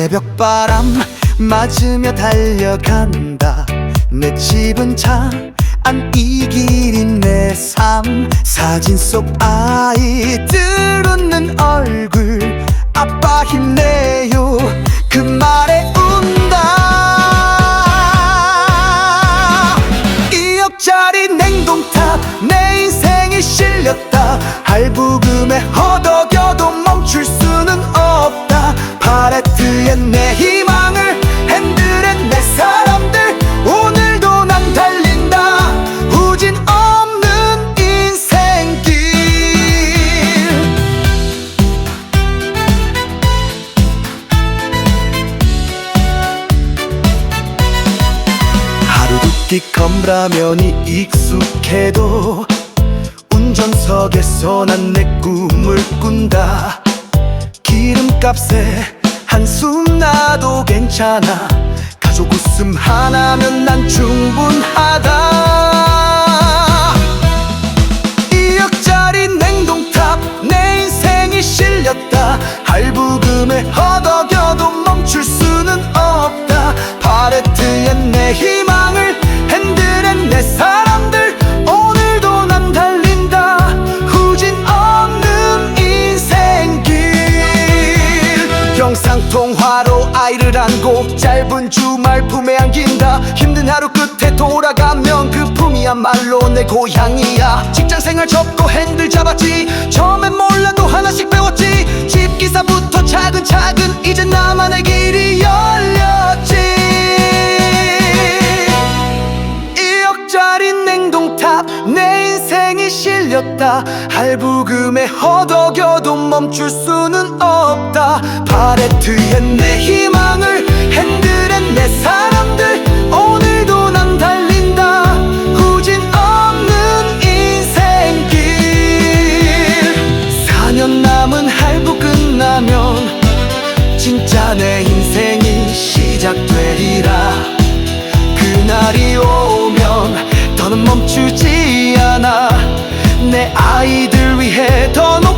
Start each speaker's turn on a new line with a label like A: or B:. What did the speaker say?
A: 새벽바람 맞으며 달려간다. 내 집은 차 안 이 길이 내 삶. 사진 속 아이들 웃는 얼굴. 아빠 힘내요. 그 말에 운다. 2억짜리 냉동탑. 내 인생이 실렸다. 할부금에 허덕여도 컵라면이 익숙해도 운전석에서 난 내 꿈을 꾼다. 기름값에 한숨 나도 괜찮아. 가족 웃음 하나면 난 충분하다. 2억짜리 냉동탑 내 인생이 실렸다. 할부금에 허덕여 영상 통화로 아이를 안고 짧은 주말 품에 안긴다. 힘든 하루 끝에 돌아가면 그 품이야말로 내 고향이야. 직장 생활 접고 핸들 잡았지. 처음엔 몰라도 하나씩 배웠지. 집기사부터 차근차근 이제 나만의 길이 열렸지. 2억짜리 냉동탑 내 실렸다. 할부금에 허덕여도 멈출 수는 없다. 팔레트에 내 희망을 핸들에 내 사람들. 오늘도 난 달린다. 후진 없는 인생길. 4년 남은 할부 끝나면 진짜 내 인생이 시작되리라. 그날이 오면 더는 멈추지 내 아이들 위해 더